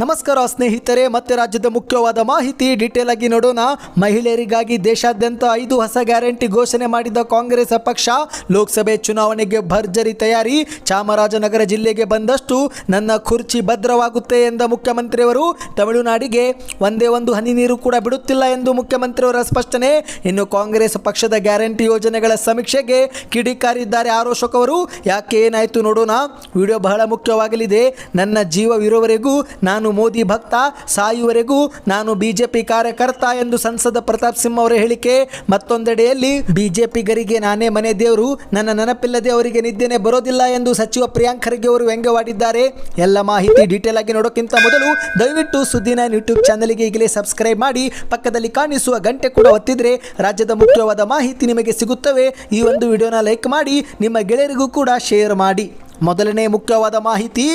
ನಮಸ್ಕಾರ ಸ್ನೇಹಿತರೆ, ಮತ್ತೆ ರಾಜ್ಯದ ಮುಖ್ಯವಾದ ಮಾಹಿತಿ ಡೀಟೇಲ್ ಆಗಿ ನೋಡೋಣ. ಮಹಿಳೆಯರಿಗಾಗಿ ದೇಶಾದ್ಯಂತ ಐದು ಹೊಸ ಗ್ಯಾರಂಟಿ ಘೋಷಣೆ ಮಾಡಿದ ಕಾಂಗ್ರೆಸ್ ಪಕ್ಷ ಲೋಕಸಭೆ ಚುನಾವಣೆಗೆ ಭರ್ಜರಿ ತಯಾರಿ. ಚಾಮರಾಜನಗರ ಜಿಲ್ಲೆಗೆ ಬಂದಷ್ಟು ನನ್ನ ಕುರ್ಚಿ ಭದ್ರವಾಗುತ್ತೆ ಎಂದ ಮುಖ್ಯಮಂತ್ರಿಯವರು. ತಮಿಳುನಾಡಿಗೆ ಒಂದೇ ಒಂದು ಹನಿ ನೀರು ಕೂಡ ಬಿಡುತ್ತಿಲ್ಲ ಎಂದು ಮುಖ್ಯಮಂತ್ರಿಯವರ ಸ್ಪಷ್ಟನೆ. ಇನ್ನು ಕಾಂಗ್ರೆಸ್ ಪಕ್ಷದ ಗ್ಯಾರಂಟಿ ಯೋಜನೆಗಳ ಸಮೀಕ್ಷೆಗೆ ಕಿಡಿಕಾರಿದ್ದಾರೆ ಆರೋಶಕವರು ಯಾಕೆ ಏನಾಯಿತು ನೋಡೋಣ. ವಿಡಿಯೋ ಬಹಳ ಮುಖ್ಯವಾಗಲಿದೆ. ನನ್ನ ಜೀವವಿರುವವರೆಗೂ ನಾನು ಮೋದಿ ಭಕ್ತ, ಸಾಯುವರೆಗೂ ನಾನು ಬಿಜೆಪಿ ಕಾರ್ಯಕರ್ತ ಎಂದು ಸಂಸದ ಪ್ರತಾಪ್ ಸಿಂಹ ಅವರ ಹೇಳಿಕೆ ಮತ್ತೊಂದೆಡೆಯಲ್ಲಿ, ಬಿಜೆಪಿಗರಿಗೆ ನಾನೇ ಮನೆ ದೇವರು, ನನ್ನ ನೆನಪಿಲ್ಲದೆ ಅವರಿಗೆ ನಿದ್ದೆನೆ ಬರೋದಿಲ್ಲ ಎಂದು ಸಚಿವ ಪ್ರಿಯಾಂಕ್ ಖರ್ಗೆ ಅವರು ವ್ಯಂಗ್ಯವಾಡಿದ್ದಾರೆ. ಎಲ್ಲ ಮಾಹಿತಿ ಡೀಟೇಲ್ ಆಗಿ ನೋಡೋಕ್ಕಿಂತ ಮೊದಲು ದಯವಿಟ್ಟು ಸುದ್ದಿನ ನೈನ್ ಯೂಟ್ಯೂಬ್ ಚಾನಲ್ಗೆ ಈಗಲೇ ಸಬ್ಸ್ಕ್ರೈಬ್ ಮಾಡಿ, ಪಕ್ಕದಲ್ಲಿ ಕಾಣಿಸುವ ಗಂಟೆ ಕೂಡ ಒತ್ತಿದ್ರೆ ರಾಜ್ಯದ ಮುಖ್ಯವಾದ ಮಾಹಿತಿ ನಿಮಗೆ ಸಿಗುತ್ತವೆ. ಈ ಒಂದು ವಿಡಿಯೋನ ಲೈಕ್ ಮಾಡಿ, ನಿಮ್ಮ ಗೆಳೆಯರಿಗೂ ಕೂಡ ಶೇರ್ ಮಾಡಿ. ಮೊದಲನೇ ಮುಖ್ಯವಾದ ಮಾಹಿತಿ.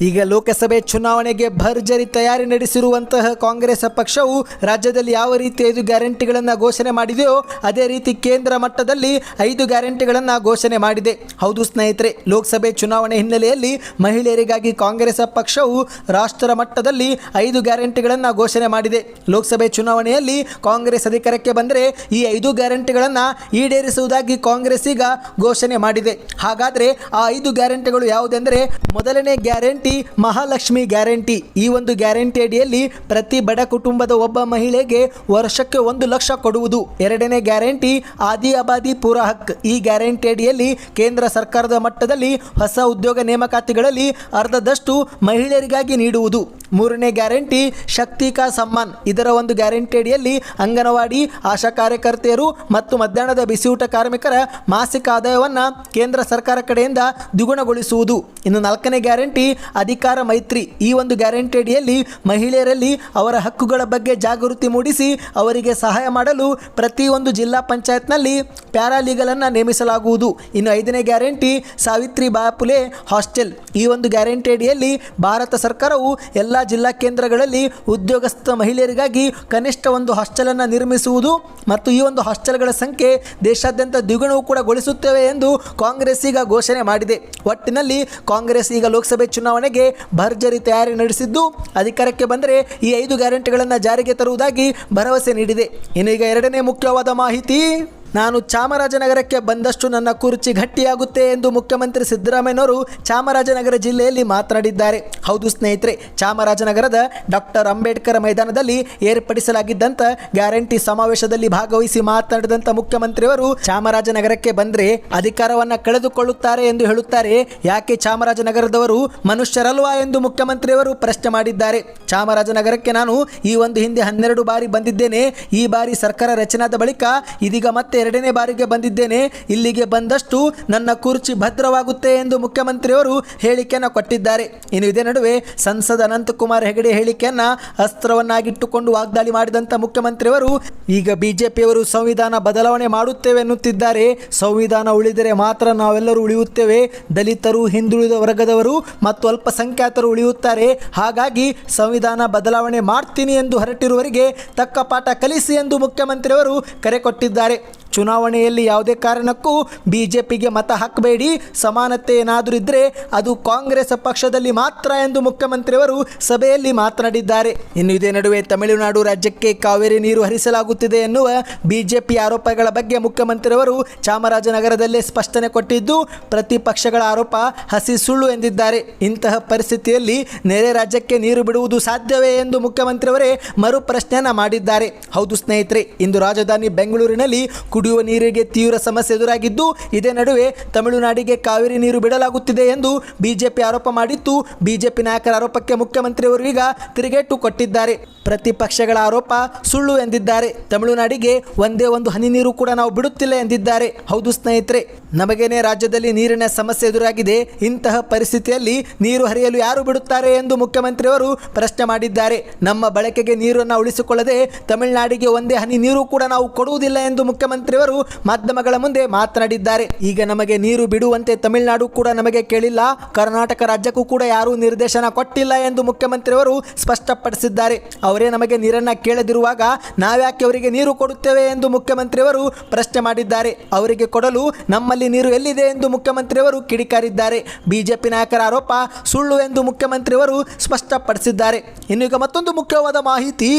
ಈಗ ಲೋಕಸಭೆ ಚುನಾವಣೆಗೆ ಭರ್ಜರಿ ತಯಾರಿ ನಡೆಸಿರುವಂತಹ ಕಾಂಗ್ರೆಸ್ ಪಕ್ಷವು ರಾಜ್ಯದಲ್ಲಿ ಯಾವ ರೀತಿ ಐದು ಗ್ಯಾರಂಟಿಗಳನ್ನು ಘೋಷಣೆ ಮಾಡಿದೆಯೋ ಅದೇ ರೀತಿ ಕೇಂದ್ರ ಮಟ್ಟದಲ್ಲಿ ಐದು ಗ್ಯಾರಂಟಿಗಳನ್ನು ಘೋಷಣೆ ಮಾಡಿದೆ. ಹೌದು ಸ್ನೇಹಿತರೆ, ಲೋಕಸಭೆ ಚುನಾವಣೆ ಹಿನ್ನೆಲೆಯಲ್ಲಿ ಮಹಿಳೆಯರಿಗಾಗಿ ಕಾಂಗ್ರೆಸ್ ಪಕ್ಷವು ರಾಷ್ಟ್ರ ಮಟ್ಟದಲ್ಲಿ ಐದು ಗ್ಯಾರಂಟಿಗಳನ್ನು ಘೋಷಣೆ ಮಾಡಿದೆ. ಲೋಕಸಭೆ ಚುನಾವಣೆಯಲ್ಲಿ ಕಾಂಗ್ರೆಸ್ ಅಧಿಕಾರಕ್ಕೆ ಬಂದರೆ ಈ ಐದು ಗ್ಯಾರಂಟಿಗಳನ್ನು ಈಡೇರಿಸುವುದಾಗಿ ಕಾಂಗ್ರೆಸ್ ಈಗ ಘೋಷಣೆ ಮಾಡಿದೆ. ಹಾಗಾದರೆ ಆ ಐದು ಗ್ಯಾರಂಟಿಗಳು ಯಾವುದೆಂದರೆ, ಮೊದಲನೇ ಗ್ಯಾರಂಟಿ ಮಹಾಲಕ್ಷ್ಮಿ ಗ್ಯಾರಂಟಿ. ಈ ಒಂದು ಗ್ಯಾರಂಟಿ ಅಡಿಯಲ್ಲಿ ಪ್ರತಿ ಬಡ ಕುಟುಂಬದ ಒಬ್ಬ ಮಹಿಳೆಗೆ ವರ್ಷಕ್ಕೆ ಒಂದು ಲಕ್ಷ ಕೊಡುವುದು. ಎರಡನೇ ಗ್ಯಾರಂಟಿ ಆದಿ ಅಬಾದಿ ಪೂರ ಹಕ್. ಈ ಗ್ಯಾರಂಟಿ ಅಡಿಯಲ್ಲಿ ಕೇಂದ್ರ ಸರ್ಕಾರದ ಮಟ್ಟದಲ್ಲಿ ಹೊಸ ಉದ್ಯೋಗ ನೇಮಕಾತಿಗಳಲ್ಲಿ ಅರ್ಧದಷ್ಟು ಮಹಿಳೆಯರಿಗಾಗಿ ನೀಡುವುದು. ಮೂರನೇ ಗ್ಯಾರಂಟಿ ಶಕ್ತಿ ಕಾ ಸಮ್ಮಾನ್. ಇದರ ಒಂದು ಗ್ಯಾರಂಟಿ ಅಡಿಯಲ್ಲಿ ಅಂಗನವಾಡಿ, ಆಶಾ ಕಾರ್ಯಕರ್ತೆಯರು ಮತ್ತು ಮಧ್ಯಾಹ್ನದ ಬಿಸಿಯೂಟ ಕಾರ್ಮಿಕರ ಮಾಸಿಕ ಆದಾಯವನ್ನು ಕೇಂದ್ರ ಸರ್ಕಾರ ಕಡೆಯಿಂದ ದ್ವಿಗುಣಗೊಳಿಸುವುದು. ಇನ್ನು ನಾಲ್ಕನೇ ಗ್ಯಾರಂಟಿ ಅಧಿಕಾರ ಮೈತ್ರಿ. ಈ ಒಂದು ಗ್ಯಾರಂಟಿ ಅಡಿಯಲ್ಲಿ ಮಹಿಳೆಯರಲ್ಲಿ ಅವರ ಹಕ್ಕುಗಳ ಬಗ್ಗೆ ಜಾಗೃತಿ ಮೂಡಿಸಿ ಅವರಿಗೆ ಸಹಾಯ ಮಾಡಲು ಪ್ರತಿಯೊಂದು ಜಿಲ್ಲಾ ಪಂಚಾಯತ್ನಲ್ಲಿ ಪ್ಯಾರಾಲೀಗಲನ್ನು ನೇಮಿಸಲಾಗುವುದು. ಇನ್ನು ಐದನೇ ಗ್ಯಾರಂಟಿ ಸಾವಿತ್ರಿ ಬಾಪುಲೆ ಹಾಸ್ಟೆಲ್. ಈ ಒಂದು ಗ್ಯಾರಂಟಿ ಅಡಿಯಲ್ಲಿ ಭಾರತ ಸರ್ಕಾರವು ಎಲ್ಲ ಜಿಲ್ಲಾ ಕೇಂದ್ರಗಳಲ್ಲಿ ಉದ್ಯೋಗಸ್ಥ ಮಹಿಳೆಯರಿಗಾಗಿ ಕನಿಷ್ಠ ಒಂದು ಹಾಸ್ಟೆಲನ್ನು ನಿರ್ಮಿಸುವುದು ಮತ್ತು ಈ ಒಂದು ಹಾಸ್ಟೆಲ್ಗಳ ಸಂಖ್ಯೆ ದೇಶಾದ್ಯಂತ ದ್ವಿಗುಣವು ಕೂಡ ಗೊಳಿಸುತ್ತೇವೆ ಎಂದು ಕಾಂಗ್ರೆಸ್ ಈಗ ಘೋಷಣೆ ಮಾಡಿದೆ. ಒಟ್ಟಿನಲ್ಲಿ ಕಾಂಗ್ರೆಸ್ ಈಗ ಲೋಕಸಭೆ ಚುನಾವಣೆಗೆ ಭರ್ಜರಿ ತಯಾರಿ ನಡೆಸಿದ್ದು, ಅಧಿಕಾರಕ್ಕೆ ಬಂದರೆ ಈ ಐದು ಗ್ಯಾರಂಟಿಗಳನ್ನು ಜಾರಿಗೆ ತರುವುದಾಗಿ ಭರವಸೆ ನೀಡಿದೆ. ಇನ್ನೀಗ ಎರಡನೇ ಮುಖ್ಯವಾದ ಮಾಹಿತಿ. ನಾನು ಚಾಮರಾಜನಗರಕ್ಕೆ ಬಂದಷ್ಟು ನನ್ನ ಕುರ್ಚಿ ಗಟ್ಟಿಯಾಗುತ್ತೆ ಎಂದು ಮುಖ್ಯಮಂತ್ರಿ ಸಿದ್ದರಾಮಯ್ಯನವರು ಚಾಮರಾಜನಗರ ಜಿಲ್ಲೆಯಲ್ಲಿ ಮಾತನಾಡಿದ್ದಾರೆ. ಹೌದು ಸ್ನೇಹಿತರೆ, ಚಾಮರಾಜನಗರದ ಡಾಕ್ಟರ್ ಅಂಬೇಡ್ಕರ್ ಮೈದಾನದಲ್ಲಿ ಏರ್ಪಡಿಸಲಾಗಿದ್ದಂಥ ಗ್ಯಾರಂಟಿ ಸಮಾವೇಶದಲ್ಲಿ ಭಾಗವಹಿಸಿ ಮಾತನಾಡಿದಂಥ ಮುಖ್ಯಮಂತ್ರಿಯವರು ಚಾಮರಾಜನಗರಕ್ಕೆ ಬಂದರೆ ಅಧಿಕಾರವನ್ನು ಕಳೆದುಕೊಳ್ಳುತ್ತಾರೆ ಎಂದು ಹೇಳುತ್ತಾರೆ. ಯಾಕೆ ಚಾಮರಾಜನಗರದವರು ಮನುಷ್ಯರಲ್ವಾ ಎಂದು ಮುಖ್ಯಮಂತ್ರಿಯವರು ಪ್ರಶ್ನೆ ಮಾಡಿದ್ದಾರೆ. ಚಾಮರಾಜನಗರಕ್ಕೆ ನಾನು ಈ ಒಂದು ಹಿಂದೆ ಹನ್ನೆರಡು ಬಾರಿ ಬಂದಿದ್ದೇನೆ. ಈ ಬಾರಿ ಸರ್ಕಾರ ರಚನಾದ ಬಳಿಕ ಇದೀಗ ಮತ್ತೆ ಎರಡನೇ ಬಾರಿಗೆ ಬಂದಿದ್ದೇನೆ. ಇಲ್ಲಿಗೆ ಬಂದಷ್ಟು ನನ್ನ ಕುರ್ಚಿ ಭದ್ರವಾಗುತ್ತೆ ಎಂದು ಮುಖ್ಯಮಂತ್ರಿಯವರು ಹೇಳಿಕೆಯನ್ನು ಕೊಟ್ಟಿದ್ದಾರೆ. ಇನ್ನು ಇದೇ ನಡುವೆ ಸಂಸದ ಅನಂತಕುಮಾರ್ ಹೆಗಡೆ ಹೇಳಿಕೆಯನ್ನು ಅಸ್ತ್ರವನ್ನಾಗಿಟ್ಟುಕೊಂಡು ವಾಗ್ದಾಳಿ ಮಾಡಿದಂಥ ಮುಖ್ಯಮಂತ್ರಿಯವರು, ಈಗ ಬಿಜೆಪಿಯವರು ಸಂವಿಧಾನ ಬದಲಾವಣೆ ಮಾಡುತ್ತೇವೆ ಎನ್ನುತ್ತಿದ್ದಾರೆ. ಸಂವಿಧಾನ ಉಳಿದರೆ ಮಾತ್ರ ನಾವೆಲ್ಲರೂ ಉಳಿಯುತ್ತೇವೆ. ದಲಿತರು, ಹಿಂದುಳಿದ ವರ್ಗದವರು ಮತ್ತು ಅಲ್ಪಸಂಖ್ಯಾತರು ಉಳಿಯುತ್ತಾರೆ. ಹಾಗಾಗಿ ಸಂವಿಧಾನ ಬದಲಾವಣೆ ಮಾಡ್ತೀನಿ ಎಂದು ಹೊರಟಿರುವವರಿಗೆ ತಕ್ಕ ಪಾಠ ಕಲಿಸಿ ಎಂದು ಮುಖ್ಯಮಂತ್ರಿಯವರು ಕರೆ ಕೊಟ್ಟಿದ್ದಾರೆ. ಚುನಾವಣೆಯಲ್ಲಿ ಯಾವುದೇ ಕಾರಣಕ್ಕೂ ಬಿಜೆಪಿಗೆ ಮತ ಹಾಕಬೇಡಿ. ಸಮಾನತೆ ಏನಾದರೂ ಇದ್ದರೆ ಅದು ಕಾಂಗ್ರೆಸ್ ಪಕ್ಷದಲ್ಲಿ ಮಾತ್ರ ಎಂದು ಮುಖ್ಯಮಂತ್ರಿಯವರು ಸಭೆಯಲ್ಲಿ ಮಾತನಾಡಿದ್ದಾರೆ. ಇನ್ನು ಇದೇ ನಡುವೆ ತಮಿಳುನಾಡು ರಾಜ್ಯಕ್ಕೆ ಕಾವೇರಿ ನೀರು ಹರಿಸಲಾಗುತ್ತಿದೆ ಎನ್ನುವ ಬಿಜೆಪಿ ಆರೋಪಗಳ ಬಗ್ಗೆ ಮುಖ್ಯಮಂತ್ರಿಯವರು ಚಾಮರಾಜನಗರದಲ್ಲೇ ಸ್ಪಷ್ಟನೆ ಕೊಟ್ಟಿದ್ದು, ಪ್ರತಿಪಕ್ಷಗಳ ಆರೋಪ ಹಸಿ ಸುಳ್ಳು ಎಂದಿದ್ದಾರೆ. ಇಂತಹ ಪರಿಸ್ಥಿತಿಯಲ್ಲಿ ನೆರೆ ರಾಜ್ಯಕ್ಕೆ ನೀರು ಬಿಡುವುದು ಸಾಧ್ಯವೇ ಎಂದು ಮುಖ್ಯಮಂತ್ರಿಯವರೇ ಮರು ಪ್ರಶ್ನೆಯನ್ನ ಮಾಡಿದ್ದಾರೆ. ಹೌದು ಸ್ನೇಹಿತರೆ, ಇಂದು ರಾಜಧಾನಿ ಬೆಂಗಳೂರಿನಲ್ಲಿ ಕುಡಿಯುವ ನೀರಿಗೆ ತೀವ್ರ ಸಮಸ್ಯೆ ಎದುರಾಗಿದ್ದು, ಇದೇ ನಡುವೆ ತಮಿಳುನಾಡಿಗೆ ಕಾವೇರಿ ನೀರು ಬಿಡಲಾಗುತ್ತಿದೆ ಎಂದು ಬಿಜೆಪಿ ಆರೋಪ ಮಾಡಿತ್ತು. ಬಿಜೆಪಿ ನಾಯಕರ ಆರೋಪಕ್ಕೆ ಮುಖ್ಯಮಂತ್ರಿಯವರು ಈಗ ತಿರುಗೇಟು ಕೊಟ್ಟಿದ್ದಾರೆ. ಪ್ರತಿಪಕ್ಷಗಳ ಆರೋಪ ಸುಳ್ಳು ಎಂದಿದ್ದಾರೆ. ತಮಿಳುನಾಡಿಗೆ ಒಂದೇ ಒಂದು ಹನಿ ನೀರು ಕೂಡ ನಾವು ಬಿಡುತ್ತಿಲ್ಲ ಎಂದಿದ್ದಾರೆ. ಹೌದು ಸ್ನೇಹಿತರೆ, ನಮಗೇನೆ ರಾಜ್ಯದಲ್ಲಿ ನೀರಿನ ಸಮಸ್ಯೆ ಎದುರಾಗಿದೆ. ಇಂತಹ ಪರಿಸ್ಥಿತಿಯಲ್ಲಿ ನೀರು ಹರಿಯಲು ಯಾರು ಬಿಡುತ್ತಾರೆ ಎಂದು ಮುಖ್ಯಮಂತ್ರಿಯವರು ಪ್ರಶ್ನೆ ಮಾಡಿದ್ದಾರೆ. ನಮ್ಮ ಬಳಕೆಗೆ ನೀರನ್ನು ಉಳಿಸಿಕೊಳ್ಳದೆ ತಮಿಳುನಾಡಿಗೆ ಒಂದೇ ಹನಿ ನೀರು ಕೂಡ ನಾವು ಕೊಡುವುದಿಲ್ಲ ಎಂದು ಮುಖ್ಯಮಂತ್ರಿಯವರು ಮಾಧ್ಯಮಗಳ ಮುಂದೆ ಮಾತನಾಡಿದ್ದಾರೆ. ಈಗ ನಮಗೆ ನೀರು ಬಿಡುವಂತೆ ತಮಿಳುನಾಡು ಕೂಡ ನಮಗೆ ಕೇಳಿಲ್ಲ. ಕರ್ನಾಟಕ ರಾಜ್ಯಕ್ಕೂ ಕೂಡ ಯಾರೂ ನಿರ್ದೇಶನ ಕೊಟ್ಟಿಲ್ಲ ಎಂದು ಮುಖ್ಯಮಂತ್ರಿಯವರು ಸ್ಪಷ್ಟಪಡಿಸಿದ್ದಾರೆ. ಅವರೇ ನಮಗೆ ನೀರನ್ನ ಕೇಳದಿರುವಾಗ ನಾವ್ಯಾಕೆ ಅವರಿಗೆ ನೀರು ಕೊಡುತ್ತೇವೆ ಎಂದು ಮುಖ್ಯಮಂತ್ರಿಯವರು ಪ್ರಶ್ನೆ ಮಾಡಿದ್ದಾರೆ. ಅವರಿಗೆ ಕೊಡಲು ನಮ್ಮಲ್ಲಿ ನೀರು ಎಲ್ಲಿದೆ ಎಂದು ಮುಖ್ಯಮಂತ್ರಿಯವರು ಕಿಡಿಕಾರಿದ್ದಾರೆ. ಬಿಜೆಪಿ ನಾಯಕರ ಆರೋಪ ಸುಳ್ಳು ಎಂದು ಮುಖ್ಯಮಂತ್ರಿಯವರು ಸ್ಪಷ್ಟಪಡಿಸಿದ್ದಾರೆ. ಇನ್ನು ಈಗ ಮತ್ತೊಂದು ಮುಖ್ಯವಾದ ಮಾಹಿತಿ.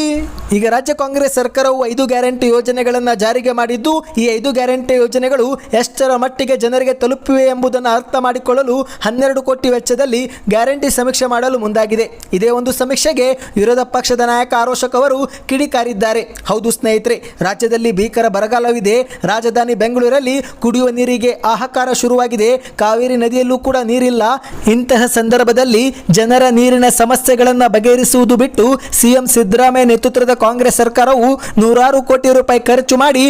ಈಗ ರಾಜ್ಯ ಕಾಂಗ್ರೆಸ್ ಸರ್ಕಾರವು ಐದು ಗ್ಯಾರಂಟಿ ಯೋಜನೆಗಳನ್ನು ಜಾರಿಗೆ ಮಾಡಿದ್ದು ಈ ಐದು ಗ್ಯಾರಂಟಿ ಯೋಜನೆಗಳು ಎಷ್ಟರ ಮಟ್ಟಿಗೆ ಜನರಿಗೆ ತಲುಪಿವೆ ಎಂಬುದನ್ನು ಅರ್ಥ ಮಾಡಿಕೊಳ್ಳಲು ಹನ್ನೆರಡು ಕೋಟಿ ವೆಚ್ಚದಲ್ಲಿ ಗ್ಯಾರಂಟಿ ಸಮೀಕ್ಷೆ ಮಾಡಲು ಮುಂದಾಗಿದೆ. ಇದೇ ಒಂದು ಸಮೀಕ್ಷೆಗೆ ವಿರೋಧ ಪಕ್ಷದ ನಾಯಕ ಆರೋಶಕ್ ಅವರು ಕಿಡಿಕಾರಿದ್ದಾರೆ. ಹೌದು ಸ್ನೇಹಿತರೆ, ರಾಜ್ಯದಲ್ಲಿ ಭೀಕರ ಬರಗಾಲವಿದೆ. ರಾಜಧಾನಿ ಬೆಂಗಳೂರಲ್ಲಿ ಕುಡಿಯುವ ನೀರಿಗೆ ಆಹಾಕಾರ ಶುರುವಾಗಿದೆ. ಕಾವೇರಿ ನದಿಯಲ್ಲೂ ಕೂಡ ನೀರಿಲ್ಲ. ಇಂತಹ ಸಂದರ್ಭದಲ್ಲಿ ಜನರ ನೀರಿನ ಸಮಸ್ಯೆಗಳನ್ನು ಬಗೆಹರಿಸುವುದು ಬಿಟ್ಟು ಸಿಎಂ ಸಿದ್ದರಾಮಯ್ಯ ನೇತೃತ್ವದ ಕಾಂಗ್ರೆಸ್ ಸರ್ಕಾರವು ನೂರಾರು ಕೋಟಿ ರೂಪಾಯಿ ಖರ್ಚು ಮಾಡಿ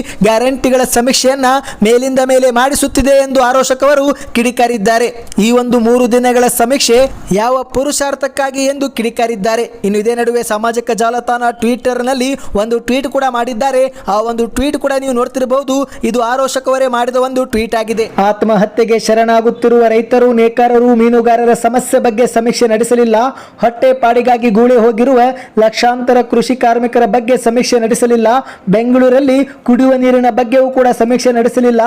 ಗ್ಯಾರಂಟಿಗಳ ಸಮೀಕ್ಷೆಯನ್ನ ಮೇಲಿಂದ ಮೇಲೆ ಮಾಡಿಸುತ್ತಿದೆ ಎಂದು ಆರೋಶಕವರು ಕಿಡಿಕಾರಿದ್ದಾರೆ. ಈ ಒಂದು ಮೂರು ದಿನಗಳ ಸಮೀಕ್ಷೆ ಯಾವ ಪುರುಷಾರ್ಥಕ್ಕಾಗಿ ಎಂದು ಕಿಡಿಕಾರಿದ್ದಾರೆ. ಇನ್ನು ಇದೇ ನಡುವೆ ಸಾಮಾಜಿಕ ಜಾಲತಾಣ ಟ್ವಿಟರ್ನಲ್ಲಿ ಒಂದು ಟ್ವೀಟ್ ಕೂಡ ಮಾಡಿದ್ದಾರೆ. ಆ ಒಂದು ಟ್ವೀಟ್ ಕೂಡ ನೀವು ನೋಡ್ತಿರಬಹುದು. ಇದು ಆರೋಶಕವರೇ ಮಾಡಿದ ಒಂದು ಟ್ವೀಟ್ ಆಗಿದೆ. ಆತ್ಮಹತ್ಯೆಗೆ ಶರಣಾಗುತ್ತಿರುವ ರೈತರು, ನೇಕಾರರು, ಮೀನುಗಾರರ ಸಮಸ್ಯೆ ಬಗ್ಗೆ ಸಮೀಕ್ಷೆ ನಡೆಸಲಿಲ್ಲ. ಹೊಟ್ಟೆ ಪಾಡಿಗಾಗಿ ಗೂಳೆ ಹೋಗಿರುವ ಲಕ್ಷಾಂತರ ಕೃಷಿ ಕಾರ್ಮಿಕರ ಬಗ್ಗೆ ಸಮೀಕ್ಷೆ ನಡೆಸಲಿಲ್ಲ. ಬೆಂಗಳೂರಲ್ಲಿ ಕುಡಿಯುವ ನೀರಿನ ಬಗ್ಗೆಯೂ ಕೂಡ ಸಮೀಕ್ಷೆ ನಡೆಸಲಿಲ್ಲ.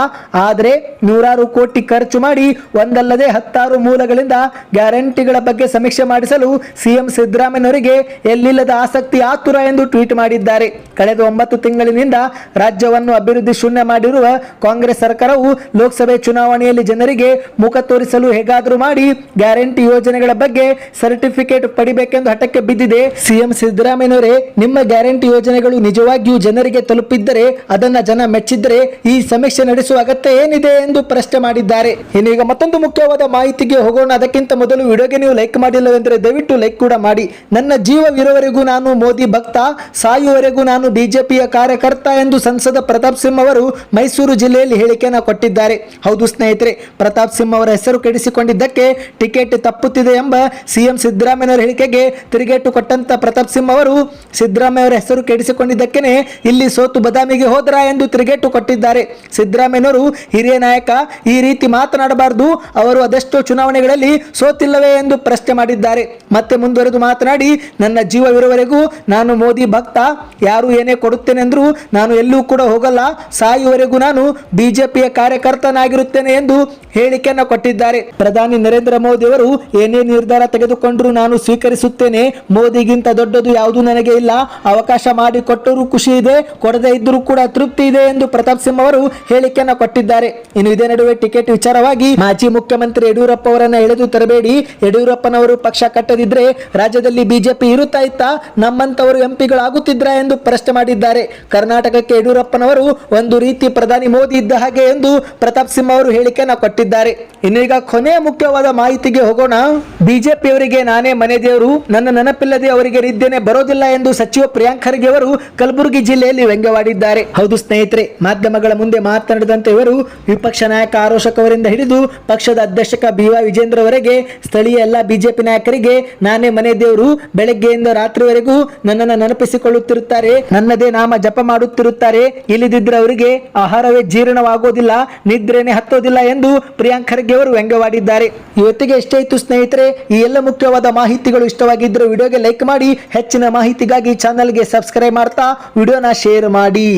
ಆದರೆ ನೂರಾರು ಕೋಟಿ ಖರ್ಚು ಮಾಡಿ ಒಂದಲ್ಲದೆ ಹತ್ತಾರು ಮೂಲಗಳಿಂದ ಗ್ಯಾರಂಟಿಗಳ ಬಗ್ಗೆ ಸಮೀಕ್ಷೆ ಮಾಡಿಸಲು ಸಿಎಂ ಸಿದ್ದರಾಮಯ್ಯನವರಿಗೆ ಎಲ್ಲಿಲ್ಲದ ಆಸಕ್ತಿ ಆತುರ ಎಂದು ಟ್ವೀಟ್ ಮಾಡಿದ್ದಾರೆ. ಕಳೆದ ಒಂಬತ್ತು ತಿಂಗಳಿನಿಂದ ರಾಜ್ಯವನ್ನು ಅಭಿವೃದ್ಧಿ ಶೂನ್ಯ ಮಾಡಿರುವ ಕಾಂಗ್ರೆಸ್ ಸರ್ಕಾರವು ಲೋಕಸಭೆ ಚುನಾವಣೆಯಲ್ಲಿ ಜನರಿಗೆ ಮುಖ ತೋರಿಸಲು ಹೇಗಾದರೂ ಮಾಡಿ ಗ್ಯಾರಂಟಿ ಯೋಜನೆಗಳ ಬಗ್ಗೆ ಸರ್ಟಿಫಿಕೇಟ್ ಪಡಿಬೇಕೆಂದು ಹಠಕ್ಕೆ ಬಿದ್ದಿದೆ. ಸಿಎಂ ಸಿದ್ದರಾಮಯ್ಯನವರೇ, ನಿಮ್ಮ ಗ್ಯಾರಂಟಿ ಯೋಜನೆಗಳು ನಿಜವಾಗಿಯೂ ಜನರಿಗೆ ತಲುಪಿದ್ದರೆ ಅದನ್ನ ಜನ ಮೆಚ್ಚಿದ್ರೆ ಈ ಸಮೀಕ್ಷೆ ನಡೆಸುವ ಅಗತ್ಯ ಏನಿದೆ ಎಂದು ಪ್ರಶ್ನೆ ಮಾಡಿದ್ದಾರೆ. ಇನ್ನೀಗ ಮತ್ತೊಂದು ಮುಖ್ಯವಾದ ಮಾಹಿತಿಗೆ ಹೋಗೋಣ. ಅದಕ್ಕಿಂತ ಮೊದಲು ವಿಡಿಯೋಗೆ ನೀವು ಲೈಕ್ ಮಾಡಿಲ್ಲವೆಂದರೆ ದಯವಿಟ್ಟು ಲೈಕ್ ಕೂಡ ಮಾಡಿ. ನನ್ನ ಜೀವವಿರುವವರೆಗೂ ನಾನು ಮೋದಿ ಭಕ್ತ. ಸಾಯುವವರೆಗೂ ನಾನು ಬಿಜೆಪಿಯ ಕಾರ್ಯಕರ್ತ ಎಂದು ಸಂಸದ ಪ್ರತಾಪ್ ಸಿಂಹ ಅವರು ಮೈಸೂರು ಜಿಲ್ಲೆಯಲ್ಲಿ ಹೇಳಿಕೆಯನ್ನು ಕೊಟ್ಟಿದ್ದಾರೆ. ಹೌದು ಸ್ನೇಹಿತರೆ, ಪ್ರತಾಪ್ ಸಿಂಹ ಅವರ ಹೆಸರು ಕೆಡಿಸಿಕೊಂಡಿದ್ದಕ್ಕೆ ಟಿಕೆಟ್ ತಪ್ಪುತ್ತಿದೆ ಎಂಬ ಸಿಎಂ ಸಿದ್ದರಾಮಯ್ಯನವರ ಹೇಳಿಕೆಗೆ ತಿರುಗೇಟು ಕೊಟ್ಟಂತ ಪ್ರತಾಪ್ ಸಿಂಹ ಅವರು, ಸಿದ್ದರಾಮಯ್ಯ ಅವರ ಹೆಸರು ಕೆಡಿಸಿಕೊಂಡಿದ್ದಕ್ಕೇನೆ ಇಲ್ಲಿ ಸೋತು ಬದಾಮಿಗೆ ಹೋದ್ರ ಎಂದು ತಿರುಗೇಟು ಕೊಟ್ಟಿದ್ದಾರೆ. ಸಿದ್ದರಾಮಯ್ಯನವರು ಹಿರಿಯ ನಾಯಕ, ಈ ರೀತಿ ಮಾತನಾಡಬಾರದು. ಅವರು ಅದೆಷ್ಟೋ ಚುನಾವಣೆಗಳಲ್ಲಿ ಸೋತಿಲ್ಲವೇ ಎಂದು ಪ್ರಶ್ನೆ ಮಾಡಿದ್ದಾರೆ. ಮತ್ತೆ ಮುಂದುವರೆದು ಮಾತನಾಡಿ, ನನ್ನ ಜೀವವಿರುವವರೆಗೂ ನಾನು ಮೋದಿ ಭಕ್ತ. ಯಾರು ಏನೇ ಕೊಡುತ್ತೇನೆಂದ್ರು ನಾನು ಎಲ್ಲೂ ಕೂಡ ಹೋಗಲ್ಲ. ಸಾಯುವವರೆಗೂ ನಾನು ಬಿಜೆಪಿಯ ಕಾರ್ಯಕರ್ತನಾಗಿರುತ್ತೇನೆ ಎಂದು ಹೇಳಿಕೆಯನ್ನು ಕೊಟ್ಟಿದ್ದಾರೆ. ಪ್ರಧಾನಿ ನರೇಂದ್ರ ಮೋದಿ ಅವರು ಏನೇ ನಿರ್ಧಾರ ತೆಗೆದುಕೊಂಡರೂ ನಾನು ಸ್ವೀಕರಿಸುತ್ತೇನೆ. ಮೋದಿಗಿಂತ ದೊಡ್ಡದು ಯಾವುದು ನನಗೆ ಇಲ್ಲ. ಅವಕಾಶ ಮಾಡಿಕೊಟ್ಟರೂ ಖುಷಿ ಇದೆ. ಕೊಡದೇ ಇದ್ದರೂ ಕೂಡ ತೃಪ್ತಿ ಇದೆ ಎಂದು ಪ್ರತಾಪ್ ಸಿಂಹ ಅವರು ಹೇಳಿಕೆಯನ್ನು ಕೊಟ್ಟಿದ್ದಾರೆ. ಇನ್ನು ಇದೇ ನಡುವೆ ಟಿಕೆಟ್ ವಿಚಾರವಾಗಿ ಮಾಜಿ ಮುಖ್ಯಮಂತ್ರಿ ಯಡಿಯೂರಪ್ಪ ಅವರನ್ನ ಎಳೆದು ತರಬೇಡಿ. ಯಡಿಯೂರಪ್ಪನವರು ಪಕ್ಷ ಕಟ್ಟದಿದ್ರೆ ರಾಜ್ಯದಲ್ಲಿ ಬಿಜೆಪಿ ಇರುತ್ತಾ ಇತ್ತಾ ನಮ್ಮಂತವರು ಎಂಪಿಗಳಾಗುತ್ತಿದ್ರ ಎಂದು ಪ್ರಶ್ನೆ ಮಾಡಿದ್ದಾರೆ. ಕರ್ನಾಟಕಕ್ಕೆ ಯಡಿಯೂರಪ್ಪನವರು ಒಂದು ರೀತಿ ಪ್ರಧಾನಿ ಮೋದಿ ಇದ್ದ ಹಾಗೆ ಎಂದು ಪ್ರತಾಪ್ ಸಿಂಹ ಅವರು ಹೇಳಿಕೆಯನ್ನು ಕೊಟ್ಟಿದ್ದಾರೆ. ಇನ್ನೀಗ ಕೊನೆ ಮುಖ್ಯವಾದ ಮಾಹಿತಿಗೆ ಹೋಗೋಣ. ಬಿಜೆಪಿಯವರಿಗೆ ನಾನೇ ಮನೆ ದೇವರು, ನನ್ನ ನೆನಪಿಲ್ಲದೆ ಅವರಿಗೆ ನಿದ್ದೆನೆ ಬರೋದಿಲ್ಲ ಎಂದು ಸಚಿವ ಪ್ರಿಯಾಂಕ್ ಖರ್ಗೆ ಅವರು ಕಲಬುರಗಿ ಜಿಲ್ಲೆಯಲ್ಲಿ ವ್ಯಂಗ್ಯವಾಡಿದ್ದಾರೆ. ಹೌದು ಸ್ನೇಹಿತರೆ ಮಾಧ್ಯಮಗಳ ಮುಂದೆ ಮಾತನಾಡಿದಂತೆ ಇವರು ವಿಪಕ್ಷ ನಾಯಕ ಆರೋಶಕ್ ಅವರಿಂದ ಹಿಡಿದು ಪಕ್ಷದ ಅಧ್ಯಕ್ಷಕ ಬಿ ವೈ ವಿಜೇಂದ್ರವರೆಗೆ ಸ್ಥಳೀಯ ಎಲ್ಲ ಬಿಜೆಪಿ ನಾಯಕರಿಗೆ ನಾನೇ ಮನೆ ದೇವರು. ಬೆಳಗ್ಗೆಯಿಂದ ರಾತ್ರಿವರೆಗೂ ನನ್ನನ್ನು ನೆನಪಿಸಿಕೊಳ್ಳುತ್ತಿರುತ್ತಾರೆ. ನನ್ನದೇ ನಾಮ ಜಪ ಮಾಡುತ್ತಿರುತ್ತಾರೆ. ಇಲ್ಲದಿದ್ದರೆ ಅವರಿಗೆ ಆಹಾರವೇ ಜೀರ್ಣವಾಗೋದಿಲ್ಲ, ನಿದ್ರೆನೆ ಹತ್ತೋದಿಲ್ಲ ಎಂದು ಪ್ರಿಯಾಂಕ್ ಖರ್ಗೆ ಅವರು ವ್ಯಂಗ್ಯವಾಡಿದ್ದಾರೆ. ಇವತ್ತಿಗೆ ಎಷ್ಟೇ ಇತ್ತು ಸ್ನೇಹಿತರೆ, ಈ ಎಲ್ಲ ಮುಖ್ಯವಾದ ಮಾಹಿತಿಗಳು ಇಷ್ಟವಾಗಿದ್ದರೆ ವಿಡಿಯೋಗೆ ಲೈಕ್ ಮಾಡಿ, ಹೆಚ್ಚಿನ ಮಾಹಿತಿಗಾಗಿ ಚಾನಲ್ಗೆ ಸಬ್ಸ್ಕ್ರೈಬ್ ಮಾಡ್ತಾ, ವಿಡಿಯೋನ ಶೇರ್ ಮಾಡಿ.